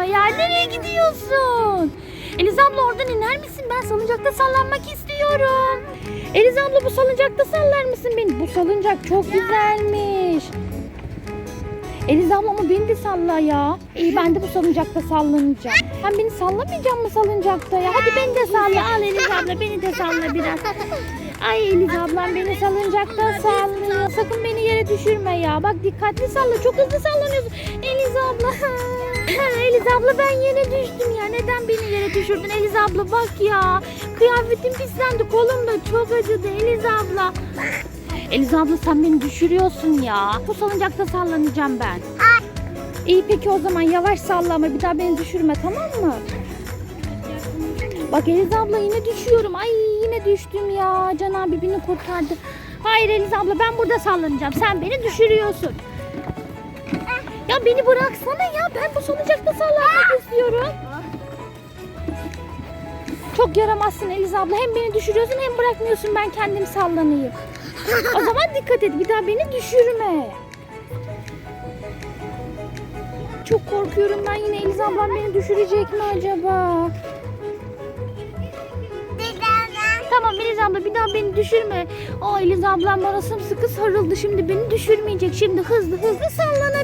abla ya. Nereye gidiyorsun? Eliz abla oradan iner misin? Ben salıncakta sallanmak istiyorum. Eliz abla bu salıncakta sallar mısın beni? Bu salıncak çok güzelmiş. Eliz abla ama beni de salla ya. İyi ben de bu salıncakta sallanacağım. Hem beni sallamayacak mı salıncakta ya? Hadi beni de salla. Al Eliz abla beni de salla biraz. Ay Eliz ablam beni salıncakta sallıyor. Sakın beni yere düşürme ya. Bak dikkatli salla. Çok hızlı sallanıyorsun. Eliz abla. Eliz abla ben yere düştüm ya. Neden beni yere düşürdün Eliz abla? Bak ya. Kıyafetim pislendi. Kolum da çok acıdı Eliz abla. Eliz abla sen beni düşürüyorsun ya. Bu salıncakta sallanacağım ben. İyi peki o zaman yavaş salla ama bir daha beni düşürme tamam mı? Bak Eliz abla yine düşüyorum. Ay yine düştüm ya. Can abi beni kurtardı. Hayır Eliz abla ben burada sallanacağım. Sen beni düşürüyorsun. Ya beni bıraksana ya. Ben bu salıncakta sallanmak istiyorum. Çok yaramazsın Eliz abla. Hem beni düşürüyorsun hem bırakmıyorsun ben kendim sallanayım. O zaman dikkat et. Bir daha beni düşürme. Çok korkuyorum ben yine Eliz ablam beni düşürecek mi acaba? Tamam Eliz abla bir daha beni düşürme. O Eliz ablam bana sımsıkı sarıldı. Şimdi beni düşürmeyecek. Şimdi hızlı hızlı sallanabiliriz.